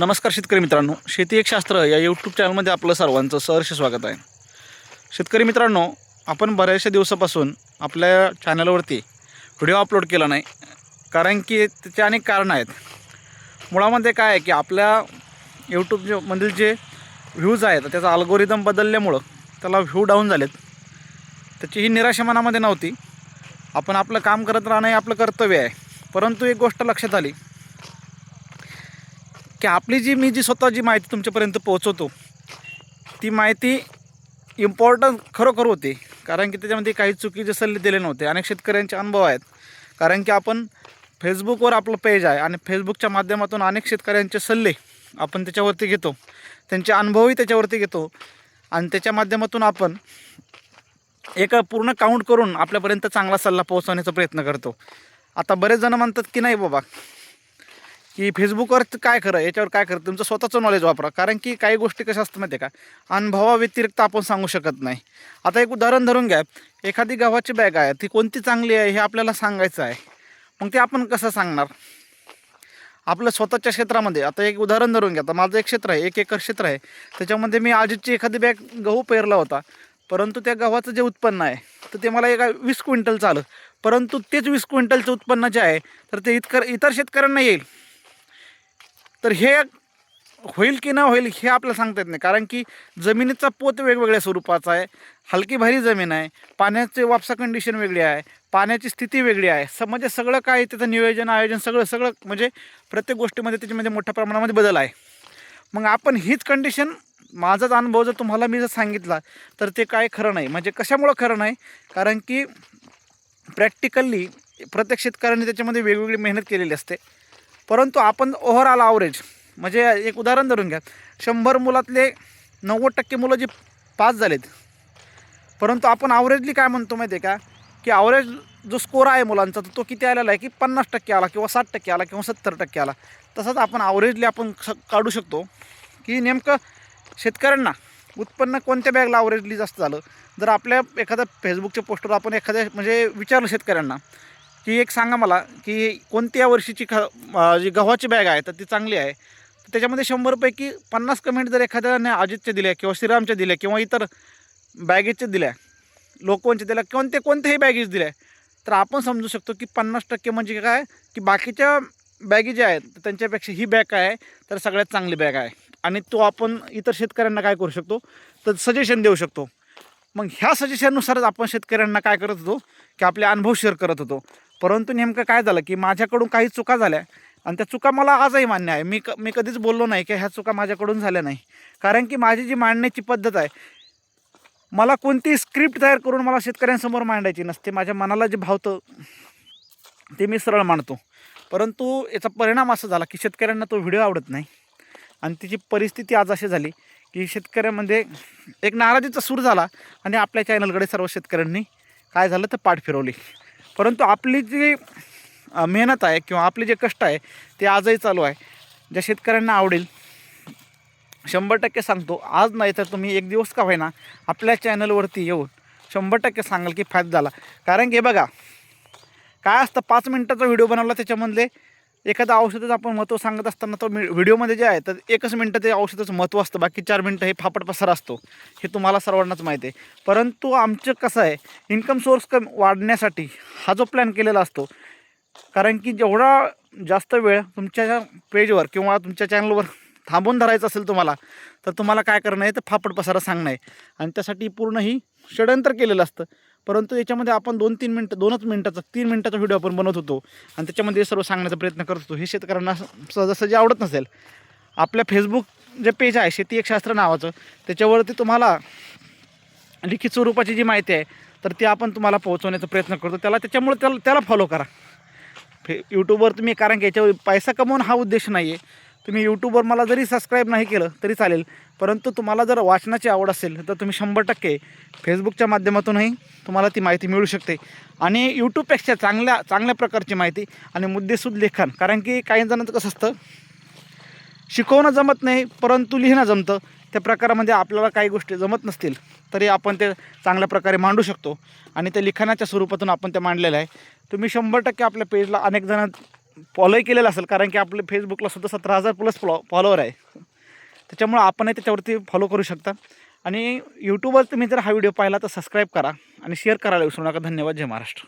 नमस्कार शेतकरी मित्रांनो. शेती एक शास्त्र या यूट्यूब चॅनलमध्ये आपलं सर्वांचं सहर्ष स्वागत आहे. शेतकरी मित्रांनो आपण बऱ्याचशा दिवसापासून आपल्या चॅनलवरती व्हिडिओ अपलोड केला नाही कारण की त्याचे अनेक कारणं आहेत. मुळामध्ये काय आहे की आपल्या यूट्यूबमधील जे व्ह्यूज आहेत त्याचा अल्गोरिदम बदलल्यामुळं त्याला व्ह्यू डाऊन झालेत. त्याची ही निराशा मनामध्ये नव्हती. आपण आपलं काम करत राहणं हे आपलं कर्तव्य आहे. परंतु एक गोष्ट लक्षात आली. की आपली जी मी जी स्वतः जी माहिती तुमच्यापर्यंत पोहोचवतो ती माहिती इम्पॉर्टंट खरोखर होती. कारण की त्याच्यामध्ये काही चुकीचे सल्ले दिले नव्हते. अनेक शेतकऱ्यांचे अनुभव आहेत. कारण की आपण फेसबुकवर आपलं पेज आहे आणि फेसबुकच्या माध्यमातून अनेक शेतकऱ्यांचे सल्ले आपण त्याच्यावरती घेतो. त्यांचे अनुभवही त्याच्यावरती घेतो. आणि त्याच्या माध्यमातून आपण एक पूर्ण काउंट करून आपल्यापर्यंत चांगला सल्ला पोहोचवण्याचा प्रयत्न करतो. आता बरेच जण म्हणतात की नाही बाबा की फेसबुकवर काय करा याच्यावर काय करा तुमचं स्वतःचं नॉलेज वापरा. कारण की काही गोष्टी कशा असतात माहिती आहे का? अनुभवाव्यतिरिक्त आपण सांगू शकत नाही. आता एक उदाहरण धरून घ्या. एखादी गव्हाची बॅग आहे ती कोणती चांगली आहे हे आपल्याला सांगायचं आहे. मग ते आपण कसं सांगणार? आपलं स्वतःच्या क्षेत्रामध्ये आता एक उदाहरण धरून घ्या. आता माझं एक क्षेत्र आहे एक एकर क्षेत्र आहे. त्याच्यामध्ये मी आजीची एखादी बॅग गहू पेरला होता. परंतु त्या गव्हाचं जे उत्पन्न आहे तर ते मला एका वीस क्विंटलचं आलं. परंतु तेच वीस क्विंटलचं उत्पन्न जे आहे तर ते इतकर इतर शेतकऱ्यांना येईल. तर हे होईल की न होईल हे आपल्याला सांगता येत नाही. कारण की जमिनीचा पोत वेगवेगळ्या स्वरूपाचा आहे. हलकी भारी जमीन आहे. पाण्याचे वापसा कंडिशन वेगळी आहे. पाण्याची स्थिती वेगळी आहे. स म्हणजे सगळं काय त्याचं नियोजन आयोजन सगळं सगळं म्हणजे प्रत्येक गोष्टीमध्ये त्याच्यामध्ये मोठ्या प्रमाणामध्ये बदल आहे. मग आपण हीच कंडिशन माझाच अनुभव जर तुम्हाला मी जर सांगितला तर ते काय खरं नाही. म्हणजे कशामुळं खरं नाही? कारण की प्रॅक्टिकली प्रत्येक शेतकऱ्याने त्याच्यामध्ये वेगवेगळी मेहनत केलेली असते. परंतु आपण ओव्हरऑल ॲव्हरेज म्हणजे एक उदाहरण धरून घ्या. शंभर मुलातले नव्वद टक्के मुलं जी पास झालेत परंतु आपण ॲव्हरेजली काय म्हणतो माहिती आहे का? की ॲव्हरेज जो स्कोर आहे मुलांचा तर तो किती आलेला आहे? की पन्नास टक्के आला किंवा साठ टक्के आला किंवा सत्तर टक्के आला. तसंच आपण ॲव्हरेजली आपण स काढू शकतो. की नेमकं शेतकऱ्यांना उत्पन्न कोणत्या बॅगला ॲव्हरेजली जास्त झालं? जर आपल्या एखाद्या फेसबुकच्या पोस्टवर आपण एखाद्या म्हणजे विचारलं शेतकऱ्यांना की एक सांगा मला की कोणत्या वर्षीची ख जी गव्हाची बॅग आहे तर ती चांगली आहे. तर त्याच्यामध्ये शंभरपैकी पन्नास कमेंट जर एखाद्याने अजितच्या दिल्या किंवा श्रीरामच्या दिल्या किंवा इतर बॅगेजच्या दिल्या लोकवनच्या दिल्या कोणते कोणत्याही बॅगेज दिल्या तर आपण समजू शकतो की पन्नास टक्के म्हणजे काय की बाकीच्या बॅगी ज्या आहेत त्यांच्यापेक्षा ही बॅग काय आहे तर सगळ्यात चांगली बॅग आहे. आणि तो आपण इतर शेतकऱ्यांना काय करू शकतो तर सजेशन देऊ शकतो. मग ह्या सजेशननुसारच आपण शेतकऱ्यांना काय करत होतो की आपले अनुभव शेअर करत होतो. परंतु नेमकं काय झालं की माझ्याकडून काही चुका झाल्या आणि त्या चुका मला आजही मान्य आहे. मी क मी कधीच बोललो नाही की ह्या चुका माझ्याकडून झाल्या नाही. कारण की माझी जी मांडण्याची पद्धत आहे मला कोणती स्क्रिप्ट तयार करून मला शेतकऱ्यांसमोर मांडायची नसते. माझ्या मनाला जे भावतं ते मी सरळ मांडतो. परंतु याचा परिणाम असा झाला की शेतकऱ्यांना तो व्हिडिओ आवडत नाही. आणि तिची परिस्थिती आज अशी झाली की शेतकऱ्यामध्ये एक नाराजीचा सूर झाला आणि आपल्या चॅनलकडे सर्व शेतकऱ्यांनी काय झालं तर पाठ फिरवली. परंतु आपली जी मेहनत आहे किंवा आपले जे कष्ट आहे ते आजही चालू आहे. ज्या शेतकऱ्यांना आवडेल शंभर टक्के सांगतो आज नाही तर तुम्ही एक दिवस का होईना आपल्या चॅनलवरती येऊन शंभर टक्के सांगाल की फायदा झाला. कारण की बघा काय असतं पाच मिनटाचा व्हिडिओ बनवला त्याच्यामधले एखादं औषधाचं आपण महत्त्व सांगत असताना तो मी व्हिडिओमध्ये जे आहे तर एकच मिनटं ते औषधाचं महत्त्व असतं. बाकी चार मिनटं हे फापट पसार असतो. हे तुम्हाला सर्वांनाच माहिती आहे. परंतु आमचं कसं आहे इन्कम सोर्स कम वाढण्यासाठी हा जो प्लॅन केलेला असतो कारण की जेवढा जास्त वेळ तुमच्या पेजवर किंवा तुमच्या चॅनलवर थांबून धरायचं असेल तुम्हाला तर तुम्हाला काय करणं आहे तर फापट पसारा सांगणं आहे. आणि त्यासाठी पूर्ण ही षडयंत्र केलेलं असतं. परंतु याच्यामध्ये आपण दोन तीन मिनटं दोनच मिनटाचा तीन मिनटाचा व्हिडिओ आपण बनवत होतो. आणि त्याच्यामध्ये हे सर्व सांगण्याचा प्रयत्न करत होतो. हे शेतकऱ्यांना सहजासहजी आवडत नसेल. आपल्या फेसबुक जे पेज आहे शेती एक शास्त्र नावाचं त्याच्यावरती तुम्हाला लिखित स्वरूपाची जी माहिती आहे तर ती आपण तुम्हाला पोहोचवण्याचा प्रयत्न करतो. त्याला त्याच्यामुळे त्याला त्याला फॉलो करा. फे यूट्यूबवर तुम्ही कारण की याच्यावर पैसा कमवून हा उद्देश नाही आहे तुम्ही यूट्यूबवर मला जरी सबस्क्राईब नाही केलं तरी चालेल. परंतु तुम्हाला जर वाचनाची आवड असेल तर तुम्ही शंभर टक्के फेसबुकच्या माध्यमातूनही तुम्हाला ती माहिती मिळू शकते. आणि यूट्यूबपेक्षा चांगल्या चांगल्या प्रकारची माहिती आणि मुद्देसूद लेखन कारण की काही जणांचं कसं असतं शिकवणं जमत नाही परंतु लिहिणं जमतं. त्या प्रकारामध्ये आपल्याला काही गोष्टी जमत नसतील तरी आपण ते चांगल्या प्रकारे मांडू शकतो. आणि त्या लिखाणाच्या स्वरूपातून आपण ते मांडलेलं आहे. तुम्ही शंभर टक्के आपल्या पेजला अनेक जण फॉलोही केलेलं असेल कारण की आपले फेसबुकला सुद्धा सतरा हजार प्लस फॉलो फॉलोवर आहे. त्याच्यामुळं आपणही त्याच्यावरती फॉलो करू शकता. आणि यूट्यूबवर तुम्ही जर हा व्हिडिओ पाहिला तर सबस्क्राईब करा आणि शेअर करायला विसरू नका. धन्यवाद. जय महाराष्ट्र.